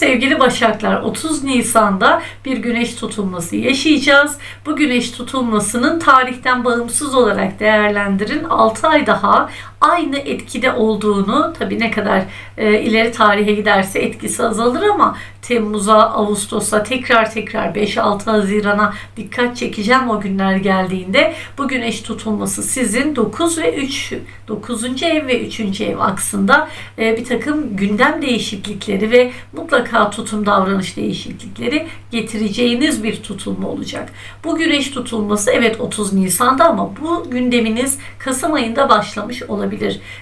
sevgili Başaklar 30 Nisan'da bir güneş tutulması yaşayacağız. Bu güneş tutulmasının tarihten bağımsız olarak değerlendirin 6 ay daha aynı etkide olduğunu tabi ne kadar e, ileri tarihe giderse etkisi azalır ama Temmuz'a, Ağustos'a tekrar tekrar 5-6 Haziran'a dikkat çekeceğim o günler geldiğinde bu güneş tutulması sizin 9 ve 3 9. ev ve 3. ev aksında e, bir takım gündem değişiklikleri ve mutlaka tutum davranış değişiklikleri getireceğiniz bir tutulma olacak. Bu güneş tutulması evet 30 Nisan'da ama bu gündeminiz Kasım ayında başlamış olabilir.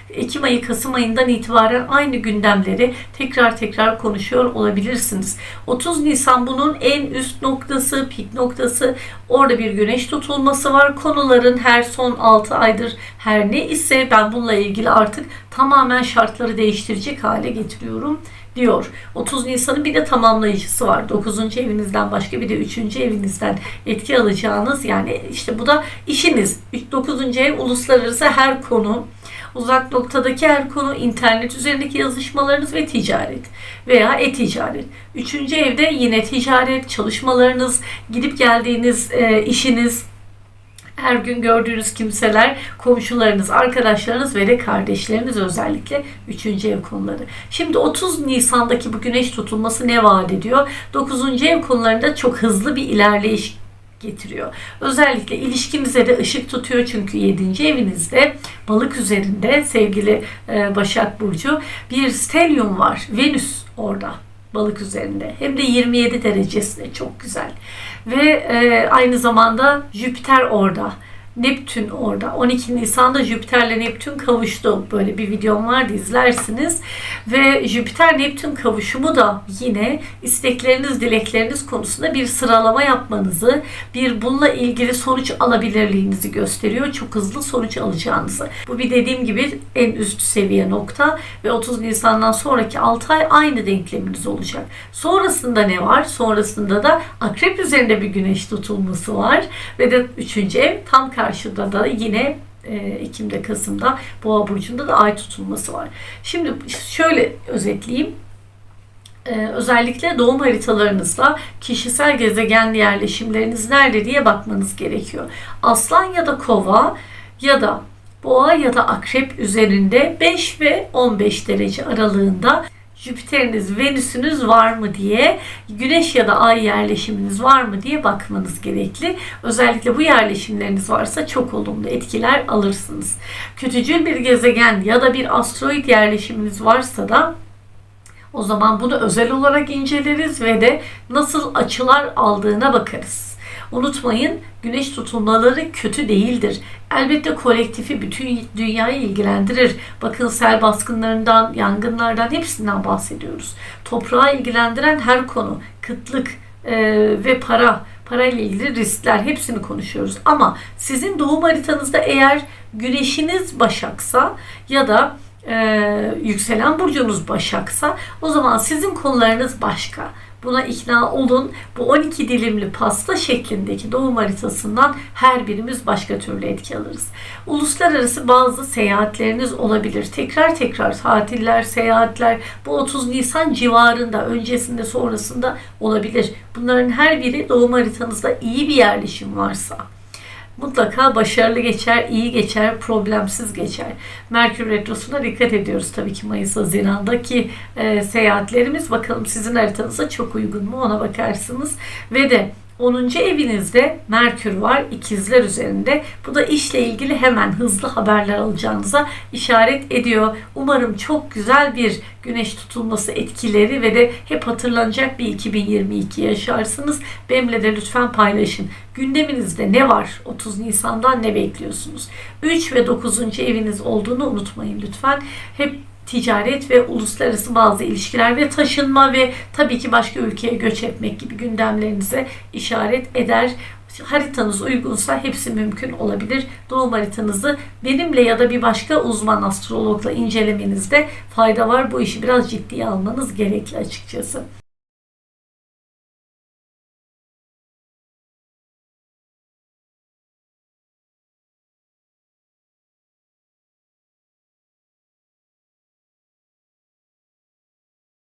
Ekim ayı Kasım ayından itibaren aynı gündemleri tekrar tekrar konuşuyor olabilirsiniz. 30 Nisan bunun en üst noktası, pik noktası. Orada bir güneş tutulması var. Konuların her son 6 aydır her ne ise ben bununla ilgili artık tamamen şartları değiştirecek hale getiriyorum diyor. 30 Nisan'ın bir de tamamlayıcısı var. 9. evinizden başka bir de 3. evinizden etki alacağınız yani işte bu da işiniz. 9. ev uluslararası her konu uzak noktadaki her konu internet üzerindeki yazışmalarınız ve ticaret veya e-ticaret. Üçüncü evde yine ticaret, çalışmalarınız, gidip geldiğiniz e, işiniz, her gün gördüğünüz kimseler, komşularınız, arkadaşlarınız ve de kardeşleriniz özellikle 3. ev konuları. Şimdi 30 Nisan'daki bu güneş tutulması ne vaat ediyor? 9. ev konularında çok hızlı bir ilerleyiş getiriyor. Özellikle ilişkinize de ışık tutuyor çünkü 7. evinizde balık üzerinde sevgili e, Başak Burcu bir stelyum var. Venüs orada balık üzerinde. Hem de 27 derecesinde çok güzel. Ve e, aynı zamanda Jüpiter orada. Neptün orada. 12 Nisan'da Jüpiter'le Neptün kavuştu. Böyle bir videom vardı izlersiniz. Ve Jüpiter Neptün kavuşumu da yine istekleriniz, dilekleriniz konusunda bir sıralama yapmanızı, bir bununla ilgili sonuç alabilirliğinizi gösteriyor. Çok hızlı sonuç alacağınızı. Bu bir dediğim gibi en üst seviye nokta ve 30 Nisan'dan sonraki 6 ay aynı denkleminiz olacak. Sonrasında ne var? Sonrasında da Akrep üzerinde bir güneş tutulması var ve de 3. ev tam karşıda da yine e, Ekim'de Kasım'da Boğa burcunda da ay tutulması var. Şimdi şöyle özetleyeyim. Ee, özellikle doğum haritalarınızda kişisel gezegen yerleşimleriniz nerede diye bakmanız gerekiyor. Aslan ya da kova ya da boğa ya da akrep üzerinde 5 ve 15 derece aralığında Jüpiter'iniz, Venüs'ünüz var mı diye, Güneş ya da Ay yerleşiminiz var mı diye bakmanız gerekli. Özellikle bu yerleşimleriniz varsa çok olumlu etkiler alırsınız. Kötücül bir gezegen ya da bir asteroid yerleşiminiz varsa da o zaman bunu özel olarak inceleriz ve de nasıl açılar aldığına bakarız. Unutmayın güneş tutulmaları kötü değildir. Elbette kolektifi bütün dünyayı ilgilendirir. Bakın sel baskınlarından, yangınlardan hepsinden bahsediyoruz. Toprağı ilgilendiren her konu, kıtlık e, ve para, parayla ilgili riskler hepsini konuşuyoruz. Ama sizin doğum haritanızda eğer güneşiniz başaksa ya da e, yükselen burcunuz Başaksa o zaman sizin konularınız başka. Buna ikna olun. Bu 12 dilimli pasta şeklindeki doğum haritasından her birimiz başka türlü etki alırız. Uluslararası bazı seyahatleriniz olabilir. Tekrar tekrar tatiller, seyahatler bu 30 Nisan civarında, öncesinde, sonrasında olabilir. Bunların her biri doğum haritanızda iyi bir yerleşim varsa mutlaka başarılı geçer, iyi geçer, problemsiz geçer. Merkür Retrosu'na dikkat ediyoruz tabii ki Mayıs Haziran'daki e, seyahatlerimiz. Bakalım sizin haritanıza çok uygun mu ona bakarsınız. Ve de 10. evinizde Merkür var ikizler üzerinde. Bu da işle ilgili hemen hızlı haberler alacağınıza işaret ediyor. Umarım çok güzel bir güneş tutulması etkileri ve de hep hatırlanacak bir 2022 yaşarsınız. Benimle de lütfen paylaşın. Gündeminizde ne var? 30 Nisan'dan ne bekliyorsunuz? 3 ve 9. eviniz olduğunu unutmayın lütfen. Hep ticaret ve uluslararası bazı ilişkiler ve taşınma ve tabii ki başka ülkeye göç etmek gibi gündemlerinize işaret eder. Haritanız uygunsa hepsi mümkün olabilir. Doğum haritanızı benimle ya da bir başka uzman astrologla incelemenizde fayda var. Bu işi biraz ciddiye almanız gerekli açıkçası.